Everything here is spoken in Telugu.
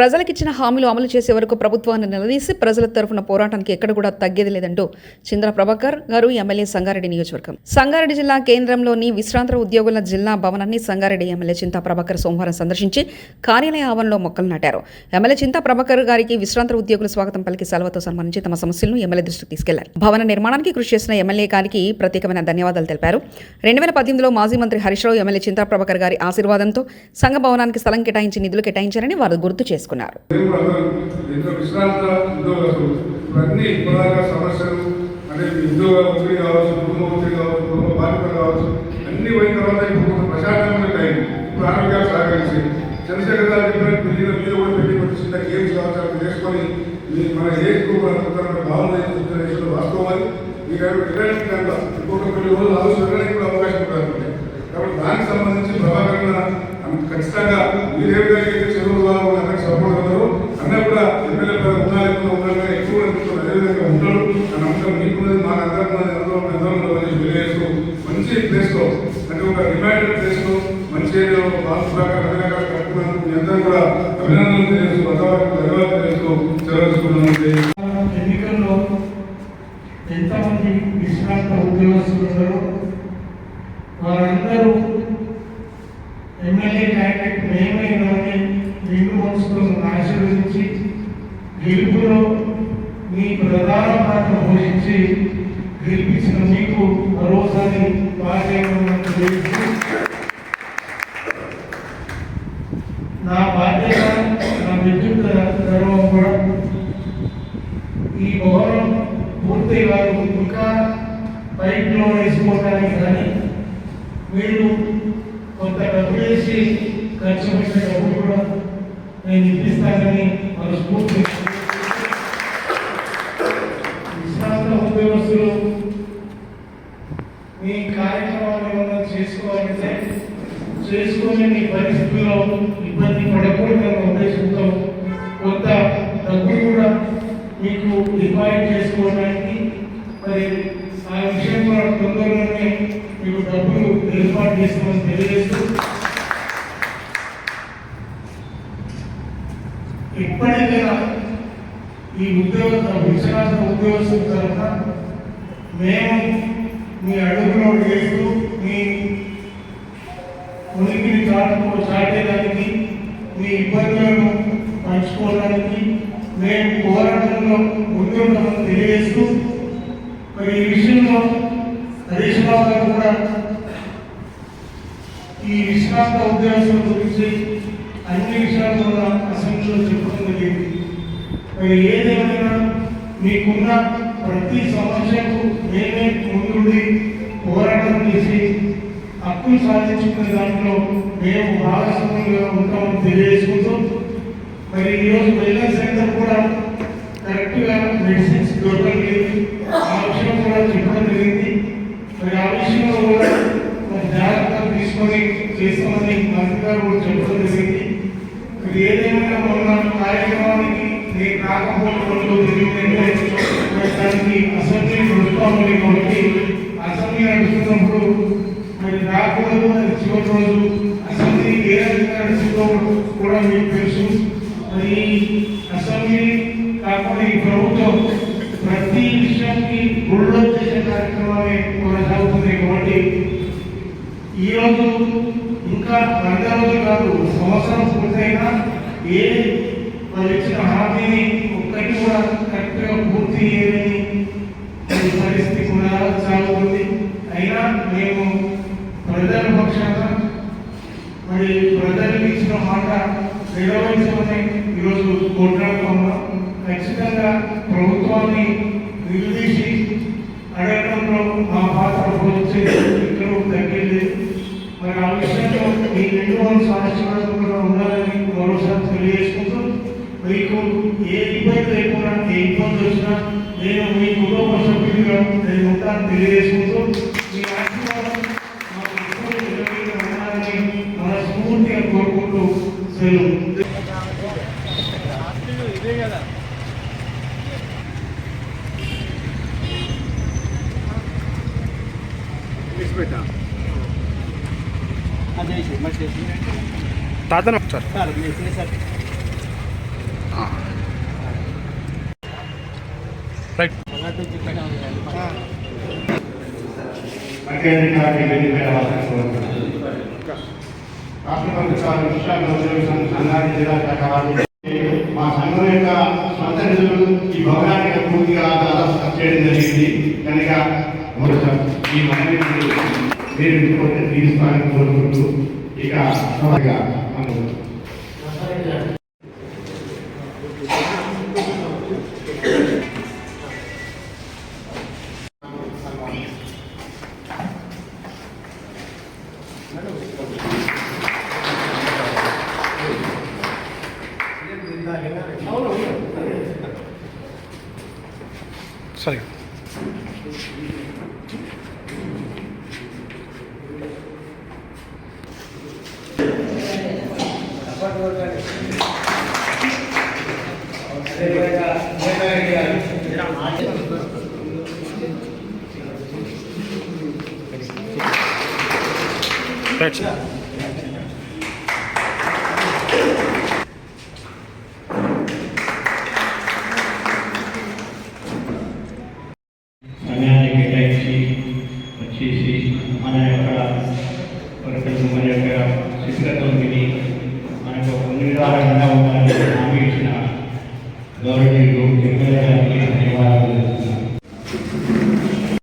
ప్రజలకిచ్చిన హామీలు అమలు చేసే వరకు ప్రభుత్వాన్ని నిలదీసి ప్రజల తరఫున పోరాటానికి ఎక్కడ కూడా తగ్గేది లేదంటూ చంద్ర ప్రభాకర్ గారు ఎమ్మెల్యే సంగారెడ్డి నియోజకవర్గం. సంగారెడ్డి జిల్లా కేంద్రంలోని విశ్రాంత ఉద్యోగుల జిల్లా భవనాన్ని సంగారెడ్డి ఎమ్మెల్యే చింతా ప్రభాకర్ సోమవారం సందర్శించి కార్యాలయ ఆవరణలో మొక్కలు నాటారు. ఎమ్మెల్యే చింతా ప్రభాకర్ గారికి విశ్రాంత ఉద్యోగుల స్వాగతం పలికి సెలవుతో సన్మానించి తమ సమస్యలను ఎమ్మెల్యే దృష్టికి తీసుకెళ్ళారు. భవన నిర్మాణానికి కృషి చేసిన ఎమ్మెల్యే గారికి ప్రత్యేకమైన ధన్యవాదాలు తెలిపారు. రెండు వేల పద్దెనిమిదిలో మాజీ మంత్రి హరీష్ రావు ఎమ్మెల్యే చింతా ప్రభాకర్ గారి ఆశీర్వాదంతో సంఘ భవనానికి స్థలం కేటాయించి నిధులు కేటాయించారని వారు గుర్తు చేశారు. చేసుకున్నారు చంద్రశేఖర్ గారు చెప్పినట్టు కూడా చిన్న గేమ్స్ కావచ్చు చేసుకొని మన గ్రూప్ వాస్తవాలు మీకు రిటైర్మెంట్ కనుక ఇంకొక కొన్ని రోజులు ఆలోచన కూడా అవకాశం ఉంటుంది. కాబట్టి దానికి సంబంధించి ప్రభాకరణ ఖచ్చితంగా మీరు ఏ విధంగా అయితే చదువు వాళ్ళు అందరికి సపోర్ట్ ఉన్నారు అన్న కూడా ఎమ్మెల్యే పదవి ఉండాలి ఎక్కువ ఉండాలి ఎక్కువ అనిపిస్తుంది అదేవిధంగా ఉంటారు. అని అంశం మీకున్నది మాకు అందరం అందరూ అందరూ తెలియజేస్తూ మంచి ప్లేస్లో అంటే ఒక రిమైండర్ ప్లేస్లో మంచి ఏరియాలో రకరకాల కట్టుకున్నందుకు మీ అందరూ కూడా అభినందనలు తెలియజేస్తూ వాతావరణం ధన్యవాదాలు తెలియజేస్తూ సెలవు ఎన్నికల్లో ఎంతమంది విశ్రాంత ఉద్యోగస్తులు ఉన్నారో వారందరూ ఎమ్మెల్యే క్యాండిడేట్ మేమే కానీ రెండు మనసుతో ఆశీర్వదించి గెలుపులో మీ ప్రధాన పాత్ర పోషించి గెలిపించిన మీకు మరోసారి బాధ్యత నా బాధ్యత నా విద్యుత్ గర్వం కూడా ఈ భవనం పూర్తి కాదు ఇంకా పైప్లో వేసుకోవడానికి కానీ వీళ్ళు కొంత డబ్బులు వేసి ఖర్చు పెట్టిన డబ్బు కూడా నేను ఇప్పిస్తానని మనస్ఫూర్తి విశ్రాంత ఉద్యోగస్తులు మీ కార్యక్రమాలు ఏమైనా చేసుకోవాలంటే చేసుకోలేని పరిస్థితుల్లో ఇబ్బంది పడకూడదన్న ఉద్దేశంతో కొంత డబ్బు కూడా మీకు డిపాజిట్ చేసుకోవడానికి మరి ఆ విషయం కూడా తొందరలోనే మేము డబ్బులు ఏర్పాటు చేస్తామని తెలియజేస్తూ ఎప్పటికైనా ఈ ఉద్యోగ విశ్రాంత ఉద్యోగస్తుల తరఫున మేము మీ అడుగులో చేస్తూ మీ ఉనికిని చాటుకో చాటేదానికి మీ ఇబ్బందులను పంచుకోవడానికి మేము పోరాటంలో ముందుంటామని తెలియజేస్తూ మరి ఈ విషయంలో హరీష్ బాబు గారు కూడా ఈ విశ్రాంత ఉద్యోగస్తుల గురించి అన్ని విషయాలు కూడా అసెంబ్లీలో చెప్పడం జరిగింది. మరి ఏదేమైనా మీకున్న ప్రతి సమస్యకు మేమే ముందుండి పోరాటం చేసి హక్కులు సాధించుకునే దాంట్లో మేము భాగస్వామ్యంగా ఉంటామని తెలియజేసుకుంటూ మరి ఈరోజు వెల్నెస్ సెంటర్ కూడా కరెక్ట్గా మెడిసిన్స్ దొరకలేదు ఆ విషయం కూడా చెప్పడం జరిగింది మరి ఆ విషయంలో కూడా మరి జాగ్రత్తలు తీసుకొని చేస్తామని మంత్రి గారు కూడా చెప్పడం జరిగింది మరి ఏదేమైనా మొన్న కార్యక్రమానికి నేను రాకపోవడంలో దానికి అసెంబ్లీ నడుస్తామని కాబట్టి అసెంబ్లీ నడుస్తున్నప్పుడు మరి రాకూడదు అది చివరి రోజు అసెంబ్లీ ఏ రకంగా నడుస్తుందో కూడా మీకు తెలుసు. మరి అసెంబ్లీ కాకుండా ఈ ప్రభుత్వం ప్రతి విషయానికి గుళ్ళో చేసే కార్యక్రమాలే కొనసాగుతుంది కాబట్టి ఈ రోజు ఇంకా వంద రోజులు కాదు సంవత్సరం పూర్తయినా ఏ వాళ్ళు ఇచ్చిన హామీని ఒక్కటి కూడా కరెక్ట్గా పూర్తి చేయలేని పరిస్థితి కూడా సాగుతుంది. అయినా మేము ప్రజల పక్షాన మరి ప్రజలకు ఇచ్చిన మాట నెరవేర్చమని ఈరోజు కోట్లాడుతూ ఉన్నాం ఖచ్చితంగా ప్రభుత్వాన్ని నిలదీసి అడగడంలో మా పాత్ర పోల్చే ఇక్కడ తగ్గింది మరి ఆ విషయంలో మీ రెండు వందల ఆశీర్వాదం ఉండాలని మరోసారి తెలియజేసుకుంటూ మీకు ఏ ఇబ్బంది లేకుండా ఏ ఇబ్బంది వచ్చినా నేను మీ కుటుంబ సభ్యుడిగా నేను ఉంటాను తెలియజేసుకుంటూ మీ ఆశీర్వాదం మనస్ఫూర్తిగా కోరుకుంటూ సెలవు. తాతను సార్. మా సంఘం యొక్క సొంత నిధులు ఈ భవనానికి పూర్తిగా దాదాపు చేయడం జరిగింది కనుక ఈ తీసుకోవాలని కోరుకుంటూ ఇక Sorry. వచ్చేసి మన యొక్క పరికల్పం మన యొక్క శిక్షణ ನಿರ್ವಾಹಕರಿಂದ ಒಬ್ಬರನ್ನು ನಾಮಿನೇಷನ್ ಗೌರವ